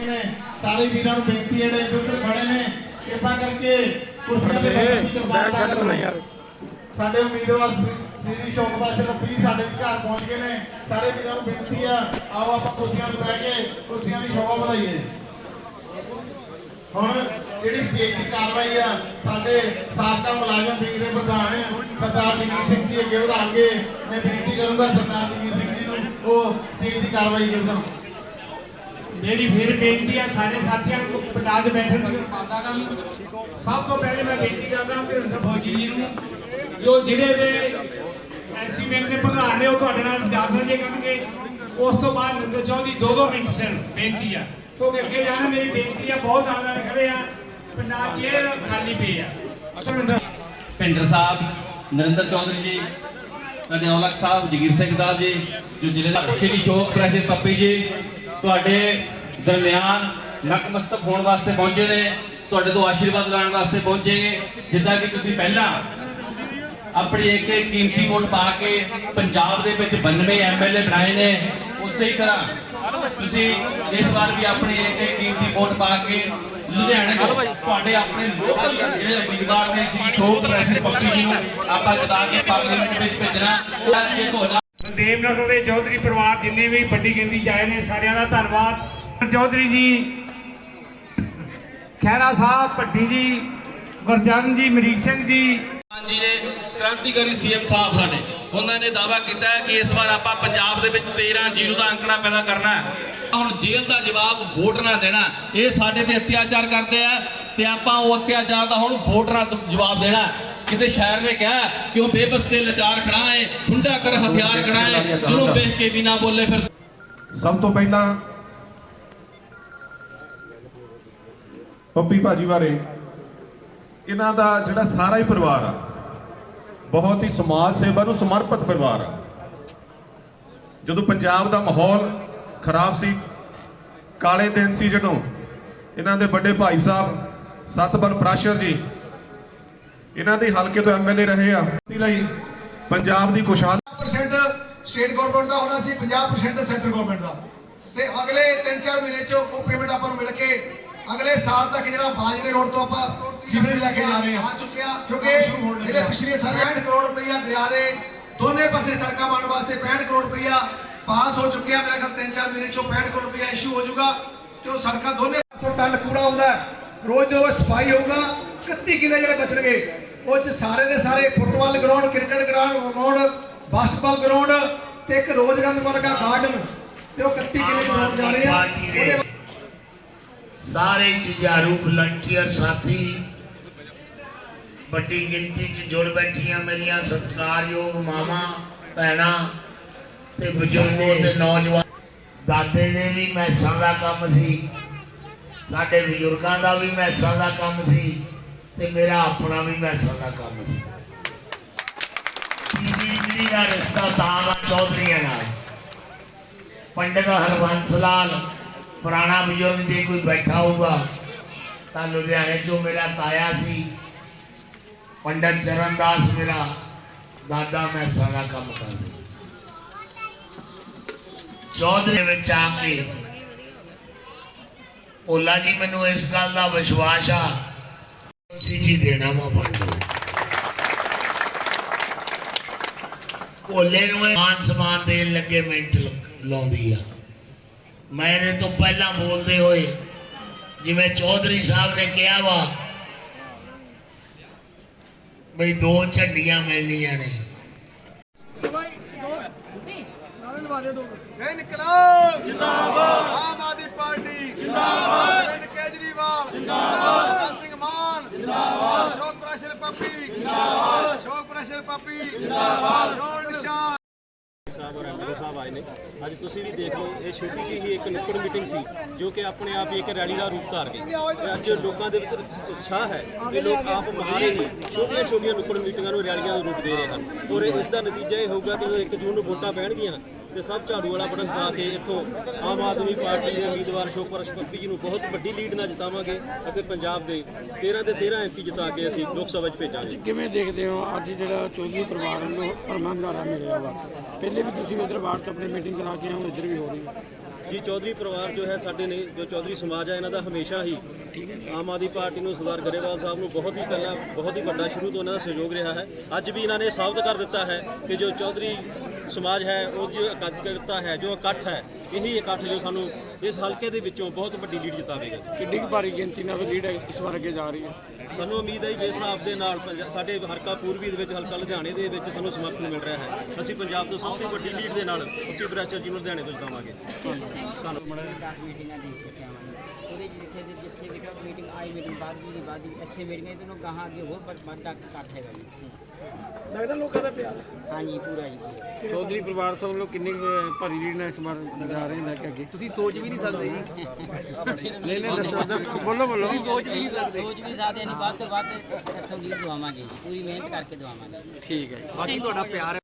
ਨੇ ਸਾਰੇ ਵੀਰਾਂ ਨੂੰ ਬੇਨਤੀ ਹੈ ਜਿਹੜੇ ਇੱਧਰ ਖੜੇ ਨੇ ਕਿਰਪਾ ਕਰਕੇ ਕੁਰਸੀਆਂ ਦੇ ਕਰੋ। ਸਾਡੇ ਉਮੀਦਵਾਰ ਸ੍ਰੀ ਸ਼ੋਕਪਾਲ ਸ਼ਰਫੀ ਸਾਡੇ ਘਰ ਪਹੁੰਚ ਗਏ ਨੇ। ਸਾਰੇ ਵੀਰਾਂ ਨੂੰ ਬੇਨਤੀ ਆ ਆਓ ਆਪਾਂ ਕੁਰਸੀਆਂ ਤੇ ਬਹਿ ਕੇ ਕੁਰਸੀਆਂ ਦੀ ਸ਼ੋਭਾ ਵਧਾਈਏ। ਹੁਣ ਜਿਹੜੀ ਸਟੇਜ ਦੀ ਕਾਰਵਾਈ ਆ ਸਾਡੇ ਸਾਬਕਾ ਮੁਲਾਜ਼ਮ ਵਿੰਗ ਦੇ ਪ੍ਰਧਾਨ ਸਰਦਾਰ ਜਗੀਰ ਸਿੰਘ ਜੀ ਅੱਗੇ ਵਧਾਉਣਗੇ। ਮੈਂ ਬੇਨਤੀ ਕਰੂੰਗਾ ਸਰਦਾਰ ਜਗੀਰ ਸਿੰਘ ਜੀ ਨੂੰ ਉਹ ਸਟੇਜ ਦੀ ਕਾਰਵਾਈ ਕਰਨ ਮੇਰੀ ਫਿਰ ਬੇਨਤੀ ਹੈ ਸਾਰੇ ਸਾਥੀਆਂ ਨੂੰ ਪੰਡਾਲ 'ਚ ਬੈਠਣ ਦੀ। ਕਿਰਪਾਲਤਾ ਕਰਨ ਸਭ ਤੋਂ ਪਹਿਲੇ ਮੈਂ ਬੇਨਤੀ ਕਰਦਾ ਹਾਂ ਭਿੰਦਰ ਫੌਜੀ ਜੀ ਨੂੰ, ਜੋ ਜ਼ਿਲ੍ਹੇ ਦੇ ਐਸੀ ਵਿੰਗ ਦੇ ਪ੍ਰਧਾਨ ਨੇ, ਉਹ ਤੁਹਾਡੇ ਨਾਲ ਵਿਚਾਰ ਸਾਂਝੇ ਕਰਨਗੇ। ਉਸ ਤੋਂ ਬਾਅਦ ਨਿੰਦਰ ਚੌਧਰੀ ਦੋ ਦੋ ਮਿੰਟ ਸਿਰ, ਬੇਨਤੀ ਆ। ਕਿਉਂਕਿ ਅੱਗੇ ਜਾਣਾ, ਮੇਰੀ ਬੇਨਤੀ ਆ, ਬਹੁਤ ਜ਼ਿਆਦਾ ਖੜੇ ਆ। ਪੰਡਾਲ ਚੇਅਰ ਖਾਲੀ ਪਈ ਆ। ਧੰਨਵਾਦ ਭਿੰਡਰ ਸਾਹਿਬ, ਨਰਿੰਦਰ ਚੌਧਰੀ ਜੀ ਅਤੇ ਔਲਖ ਸਾਹਿਬ, ਜਗੀਰ ਸਿੰਘ ਸਾਹਿਬ ਜੀ, ਜੋ ਜ਼ਿਲ੍ਹੇ ਦਾ ਸ਼੍ਰੀ ਸ਼ੋਕ ਪ੍ਰੈਸ਼ਰ ਪੱਪੀ ਜੀ ਤੁਹਾਡੇ ਦਰਮਿਆਨ ਨਕਮਸਤਕ ਹੋਣ ਵਾਸਤੇ ਪਹੁੰਚੇ ਨੇ, ਤੁਹਾਡੇ ਤੋਂ ਆਸ਼ੀਰਵਾਦ ਲੈਣ ਵਾਸਤੇ ਪਹੁੰਚੇਗੇ ਜਿੱਦਾਂ ਕਿ ਤੁਸੀਂ ਪਹਿਲਾਂ ਆਪਣੀ ਇੱਕ ਇੱਕ ਕੀਮਤੀ ਵੋਟ ਪਾ ਕੇ ਪੰਜਾਬ ਦੇ ਵਿੱਚ 92 ਐਮਐਲਏ ਬਣਾਏ ਨੇ, ਉਸੇ ਹੀ ਤਰ੍ਹਾਂ ਤੁਸੀਂ ਇਸ ਵਾਰ ਵੀ ਆਪਣੀ ਇੱਕ ਇੱਕ ਕੀਮਤੀ ਵੋਟ ਪਾ ਕੇ ਲੁਧਿਆਣੇ ਤੋਂ ਤੁਹਾਡੇ ਆਪਣੇ ਲੋਕਲ ਜਿਹੜੇ ਉਮੀਦਵਾਰ ਨੇ ਸ਼੍ਰੀ ਸ਼ੋਕ ਪ੍ਰੈਸ਼ਰ ਪੱਪੀ ਜੀ ਨੂੰ ਆਪਾਂ ਜਿਤਾ ਕੇ ਪਾਰਲੀਮੈਂਟ ਵਿੱਚ ਭੇਜਣਾ ਉਹ ਅੱਜ ਤੁਹਾਡਾ ਦੇਵ ਨਗਰ ਦੇ ਚੌਧਰੀ ਪਰਿਵਾਰ ਜਿੰਨੇ ਵੀ ਵੱਡੀ ਗਿਣਤੀ 'ਚ ਆਏ ਨੇ, ਸਾਰਿਆਂ ਦਾ ਧੰਨਵਾਦ। ਚੌਧਰੀ ਜੀ, ਖਹਿਰਾ ਸਾਹਿਬ, ਭੱਟੀ ਜੀ ਗੁਰਜਨ ਜੀ, ਮਰੀਕ ਸਿੰਘ ਜੀ। ਜੀ ਨੇ ਕ੍ਰਾਂਤੀਕਾਰੀ ਸੀਐਮ ਸਾਹਿਬ ਸਾਡੇ, ਉਹਨਾਂ ਨੇ ਦਾਵਾ ਕੀਤਾ ਕਿ ਇਸ ਵਾਰ ਆਪਾਂ ਪੰਜਾਬ ਦੇ ਵਿੱਚ 13 ਜ਼ੀਰੋ ਦਾ ਅੰਕੜਾ ਪੈਦਾ ਕਰਨਾ ਹੁਣ ਜੇਲ੍ਹ ਦਾ ਜਵਾਬ ਵੋਟ ਨਾ ਦੇਣਾ ਇਹ ਸਾਡੇ ਤੇ ਅਤਿਆਚਾਰ ਕਰਦੇ ਆ ਤੇ ਆਪਾਂ ਉਹ ਅਤਿਆਚਾਰ ਦਾ ਹੁਣ ਵੋਟ ਨਾਲ ਜਵਾਬ ਦੇਣਾ ਕਿਸੇ ਸ਼ਾਇਰ ਨੇ ਕਿਹਾ ਕਿ ਬੇਬਸ ਤੇ ਲਾਚਾਰ ਖੜਾ ਹੈ, ਖੁੰਡਾ ਕਰ, ਹਥਿਆਰ ਖੜਾ ਹੈ ਚਲੋ ਵੇਖ ਕੇ ਵੀ ਨਾ ਬੋਲੇ ਫਿਰ। ਸਭ ਤੋਂ ਪਹਿਲਾਂ ਪੱਪੀ ਭਾਜੀ ਬਾਰੇ, ਇਹਨਾਂ ਦਾ ਜਿਹੜਾ ਸਾਰਾ ਹੀ ਪਰਿਵਾਰ ਆ, ਬਹੁਤ ਹੀ ਸਮਾਜ ਸੇਵਾ ਨੂੰ ਸਮਰਪਿਤ ਪਰਿਵਾਰ ਆ। ਜਦੋਂ ਪੰਜਾਬ ਦਾ ਮਾਹੌਲ ਖਰਾਬ ਸੀ, ਕਾਲੇ ਦਿਨ ਸੀ ਜਦੋਂ, ਇਹਨਾਂ ਦੇ ਵੱਡੇ ਭਾਈ ਸਾਹਿਬ, ਸਤਬਲ ਪ੍ਰਾਸ਼ਰ ਜੀ ਇਹਨਾਂ ਦੇ ਹਲਕੇ ਤੋਂ ਐਮਐਲਏ ਰਹੇ ਆ। ਲਈ ਪੰਜਾਬ ਦੀ ਖੁਸ਼ਹਾਲ 50% ਸਟੇਟ ਗਵਰਨਮੈਂਟ ਦਾ ਹੋਣਾ ਸੀ 50% ਸੈਂਟਰ ਗਵਰਨਮੈਂਟ ਦਾ। ਤੇ ਅਗਲੇ 3-4 ਮਹੀਨੇ ਚ ਉਹ ਪੇਮੈਂਟ ਆਪਾਂ ਨੂੰ ਮਿਲ ਕੇ ਅਗਲੇ ਸਾਲ ਤੱਕ ਜਿਹੜਾ ਬਾਜਰੇ ਰੋਡ ਤੋਂ ਆਪਾਂ ਸੀਵਰੇਜ ਲੈ ਕੇ ਜਾ ਰਹੇ ਹਾਂ। ਆ ਚੁੱਕਿਆ ਕਿਉਂਕਿ ਜਿਹੜੇ ਪਿਛਲੇ ਸਾਲ 65 ਕਰੋੜ ਰੁਪਈਆ ਦਰਿਆ ਦੇ ਦੋਨੇ ਪਾਸੇ ਸੜਕਾਂ ਬਣਨ ਵਾਸਤੇ 65 ਕਰੋੜ ਰੁਪਈਆ ਪਾਸ ਹੋ ਚੁੱਕਿਆ। ਮੇਰਾ ਖਿਆਲ 3-4 ਮਹੀਨੇ ਚ ਉਹ 65 ਕਰੋੜ ਰੁਪਈਆ ਇਸ਼ੂ ਹੋ ਜਾਊਗਾ ਤੇ ਉਹ ਸੜਕਾਂ ਦੋਨੇ ਪਾਸੋਂ ਟਨ ਕੂੜਾ ਹੁੰਦਾ। ਰੋਜ਼ ਜਦੋਂ ਸਫ਼ਾਈ ਹੋਊਗਾ। 31 ਕਿਲੇ ਜਿਹੜੇ ਬਚਣਗੇ ਉਹ ਚ ਸਾਰੇ ਦੇ ਸਾਰੇ football ground cricket ground basketball ground ਤੇ ਇੱਕ ਰੋਜ਼ਗਾਰ ਵਰਗਾ ਗਾਰਡਨ ਤੇ ਉਹ 31 ਕਿਲੇ ਗਰਾਊਂਡ ਜਾ ਰਹੇ ਆ। ਉਹਦੇ ਸਾਰੇ ਜੁਝਾਰੂ ਵਲੰਟੀਅਰ ਸਾਥੀ ਵੱਡੀ ਗਿਣਤੀ 'ਚ ਜੁੜ ਬੈਠੀਆਂ ਮੇਰੀਆਂ ਸਤਿਕਾਰਯੋਗ ਮਾਵਾਂ ਭੈਣਾਂ ਤੇ ਬਜ਼ੁਰਗੋ ਤੇ ਨੌਜਵਾਨ। ਦਾਦੇ ਦੇ ਵੀ ਮੈਸਾਂ ਦਾ ਕੰਮ ਸੀ ਸਾਡੇ ਬਜ਼ੁਰਗਾਂ ਦਾ ਵੀ ਮੈਸਾਂ ਦਾ ਕੰਮ ਸੀ। ਤੇ ਮੇਰਾ ਆਪਣਾ ਵੀ ਮੈਂ ਦਾ ਕੰਮ ਸੀ। ਤੀਜੀ ਪੀੜ੍ਹੀ ਦਾ ਰਿਸ਼ਤਾ ਤਾਵਾ ਚੌਧਰੀਆਂ ਨਾਲ। ਪੰਡਿਤ ਹਰਬੰਸ ਲਾਲ, ਪੁਰਾਣਾ ਬਜ਼ੁਰਗ ਜੇ ਕੋਈ ਬੈਠਾ ਹੋਊਗਾ, ਤਾਂ ਲੁਧਿਆਣੇ ਚੋਂ ਮੇਰਾ ਤਾਇਆ ਸੀ। ਪੰਡਿਤ ਚਰਨਦਾਸ ਮੇਰਾ ਦਾਦਾ ਮੈਂ ਸਾਰਾ ਕੰਮ ਕਰਦਾ ਚੌਧਰੀ ਵਿੱਚ ਆ ਕੇ, ਭੋਲਾ ਜੀ ਮੈਨੂੰ ਇਸ ਗੱਲ ਦਾ ਵਿਸ਼ਵਾਸ ਆ ਸੀ ਜੀ ਦੇਣਾ ਵਾ ਫੰਡ ਭੋਲੇ ਨੂੰ ਇਹ ਮਾਨ ਸਮਾਨ ਦੇਣ ਲੱਗੇ ਮਿੰਟ ਲ- ਲਾਉਂਦੀ ਆ ਮੈਂ ਇਹਦੇ ਤੋਂ ਪਹਿਲਾਂ ਬੋਲਦੇ ਹੋਏ ਜਿਵੇਂ ਚੌਧਰੀ ਸਾਹਿਬ ਨੇ ਕਿਹਾ ਵਾ ਬਈ ਦੋ ਝੰਡੀਆਂ ਮਿਲਣੀਆਂ ਨੇ ਇਨਕਲਾਬ ਜਿੰਦਾਬਾਦ ਆਮ ਆਦਮੀ ਪਾਰਟੀ ਜਿੰਦਾਬਾਦ ਅਰਵਿੰਦ ਕੇਜਰੀਵਾਲ ਜਿੰਦਾਬਾਦ ਭਗਤ ਸਿੰਘ ਮਾਨ ਜਿੰਦਾਬਾਦ ਸ਼ੋਕ ਪ੍ਰੈਸ਼ਰ ਪੱਪੀ। ਜਿੰਦਾਬਾਦ। ਸ਼ੋਕ ਪ੍ਰੈਸ਼ਰ ਪੱਪੀ। ਜਿੰਦਾਬਾਦ। ਚੋਣ ਨਿਸ਼ਾਨ। ਸਾਹਿਬ ਔਰ ਐਮਐਲਏ ਸਾਹਿਬ ਆਏ ਨੇ। ਅੱਜ ਤੁਸੀਂ ਵੀ ਦੇਖ ਲਓ ਇਹ ਛੋਟੀ ਜਿਹੀ ਹੀ ਇੱਕ ਨੁੱਕੜ ਮੀਟਿੰਗ ਸੀ ਜੋ ਕਿ ਆਪਣੇ ਆਪ ਹੀ ਇੱਕ ਰੈਲੀ ਦਾ ਰੂਪ ਧਾਰ ਗਈ। ਤੇ ਅੱਜ ਲੋਕਾਂ ਦੇ ਵਿੱਚ ਉਤਸ਼ਾਹ ਹੈ ਕਿ ਲੋਕ ਆਪ ਮਹਾਰੇ ਹੀ ਛੋਟੀਆਂ ਛੋਟੀਆਂ ਨੁੱਕੜ ਮੀਟਿੰਗਾਂ ਨੂੰ ਰੈਲੀਆਂ ਦਾ ਰੂਪ ਦੇ ਰਹੇ ਹਨ। ਔਰ ਇਸ ਦਾ ਨਤੀਜਾ ਇਹ ਹੋਊਗਾ ਕਿ ਜਦੋਂ 1 ਜੂਨ ਨੂੰ ਵੋਟਾਂ ਪੈਣਗੀਆਂ। ਤੇ ਸਭ ਝਾੜੂ ਵਾਲਾ ਬਟਨ ਪਾ ਕੇ ਇੱਥੋਂ ਆਮ ਆਦਮੀ ਪਾਰਟੀ ਦੇ ਉਮੀਦਵਾਰ ਸ਼ੋਕਰ ਸ਼ਪੱਪੀ ਜੀ ਨੂੰ ਬਹੁਤ ਵੱਡੀ ਲੀਡ ਨਾਲ ਜਿਤਾਵਾਂਗੇ ਅਤੇ ਪੰਜਾਬ ਦੇ 13 ਦੇ 13 ਐਮਪੀ ਜਿਤਾ ਕੇ ਅਸੀਂ ਲੋਕ ਸਭਾ 'ਚ ਭੇਜਾਂਗੇ। ਕਿਵੇਂ ਦੇਖਦੇ ਹੋ ਅੱਜ ਜਿਹੜਾ ਚੌਧਰੀ ਪਰਿਵਾਰ ਨੂੰ ਪਰਮਾਨੰਦਾਰਾ ਮਿਲਿਆ ਵਾ ਪਹਿਲੇ ਵੀ ਤੁਸੀਂ ਇਧਰ ਬਾਹਰ ਤੋਂ ਆਪਣੀ ਮੀਟਿੰਗ ਕਰਾ ਕੇ ਆਏ ਹੋ ਇੱਧਰ ਵੀ ਹੋ ਰਹੀ ਹੈ। ਜੀ ਚੌਧਰੀ ਪਰਿਵਾਰ ਜੋ ਹੈ ਸਾਡੇ ਨੇ ਜੋ ਚੌਧਰੀ ਸਮਾਜ ਹੈ ਇਹਨਾਂ ਦਾ ਹਮੇਸ਼ਾ ਹੀ ਆਮ ਆਦਮੀ ਪਾਰਟੀ ਨੂੰ ਸਰਦਾਰ ਗਰੇਵਾਲ ਸਾਹਿਬ ਨੂੰ ਬਹੁਤ ਹੀ ਪਹਿਲਾਂ ਬਹੁਤ ਹੀ ਵੱਡਾ ਸ਼ੁਰੂ ਤੋਂ ਇਹਨਾਂ ਦਾ ਸਹਿਯੋਗ ਰਿਹਾ ਹੈ। ਅੱਜ ਵੀ ਇਹਨਾਂ ਨੇ ਸਾਬਤ ਕਰ ਦਿੱਤਾ ਹੈ ਕਿ ਜੋ ਚੌਧਰੀ ਸਮਾਜ ਹੈ ਉਹ ਜੋ ਇਕੱਠਤਾ ਹੈ ਜੋ ਇਕੱਠ ਹੈ ਇਹੀ ਇਕੱਠ ਜੋ ਸਾਨੂੰ ਇਸ ਹਲਕੇ ਦੇ ਵਿੱਚੋਂ ਬਹੁਤ ਵੱਡੀ ਲੀਡ ਜਿਤਾਵੇਗਾ। ਕਿੰਨੀ ਕੁ ਭਾਰੀ ਗਿਣਤੀ ਨਾਲ ਲੀਡ ਇਸ ਵਾਰ ਅੱਗੇ ਜਾ ਰਹੀ ਹੈ? ਸਾਨੂੰ ਉਮੀਦ ਹੈ ਜੀ, ਜਿਸ ਹਿਸਾਬ ਦੇ ਨਾਲ ਪੰਜਾ- ਸਾਡੇ ਹਲਕਾ ਪੂਰਬੀ ਦੇ ਵਿੱਚ ਹਲਕਾ ਲੁਧਿਆਣੇ ਦੇ ਵਿੱਚ ਸਾਨੂੰ ਸਮਰਥਨ ਮਿਲ ਰਿਹਾ ਹੈ। ਅਸੀਂ ਪੰਜਾਬ ਤੋਂ ਸਭ ਤੋਂ ਵੱਡੀ ਲੀਡ ਦੇ ਨਾਲ ਉੱਪੀ ਬ੍ਰੈਚਰ ਜੀ ਨੂੰ ਲੁਧਿਆਣੇ ਤੋਂ ਜਿਤਾਵਾਂਗੇ। ਧੰਨਵਾਦ। 10 ਮੀਟਿੰਗਾਂ ਦੇ ਚੁੱਕੇ ਹਾਂ ਉਹਦੇ ਚ ਜਿੱਥੇ ਵੀ- ਜਿੱਥੇ ਵੀ ਕੋਈ ਮੀਟਿੰਗ ਆਈ ਮੀਟਿੰਗ ਬਾਅਦ ਦੀ ਬਾਅਦ ਦੀ ਇੱਥੇ ਮੀਟਿੰਗਾਂ ਤੋਂ ਗਾਹਾਂ ਅੱਗੇ ਹੋਰ ਵੱਡ- ਵੱਡਾ ਇਕੱਠ ਹੈਗਾ ਜੀ। ਲੱਗਦਾ ਲੋਕਾਂ ਦਾ ਪਿਆਰ ਹੈ। ਹਾਂਜੀ ਪੂਰਾ ਜੀ ਪੂਰਾ। ਚੌਧਰੀ ਪਰਿਵਾਰ ਸਾਹਿਬ ਵੱਲੋਂ ਕਿੰਨੀ ਕੁ ਭਾਰੀ ਲੀਡ ਨਾਲ ਇਸ ਵਾਰ ਜਾ ਰਹੇ ਨੇ ਅੱਗੇ ਤੁਸੀਂ ਸੋਚ ਵੀ ਨਹੀਂ ਸਕਦੇ ਜੀ। ਨਹੀਂ ਨਹੀਂ ਦੱਸੋ ਦੱਸੋ ਬੋਲੋ ਬੋਲੋ। ਸੋਚ ਵੀ ਸੋਚ ਵੀ ਸਕਦੇ ਨਹੀਂ ਵੱਧ ਤੋਂ ਵੱਧ ਇੱਥੋਂ ਲੀਡ ਦਵਾਵਾਂਗੇ ਜੀ। ਪੂਰੀ ਮਿਹਨਤ ਕਰਕੇ ਦਵਾਵਾਂਗੇ। ਠੀਕ ਹੈ ਬਾਕੀ ਤੁਹਾਡਾ ਪਿਆਰ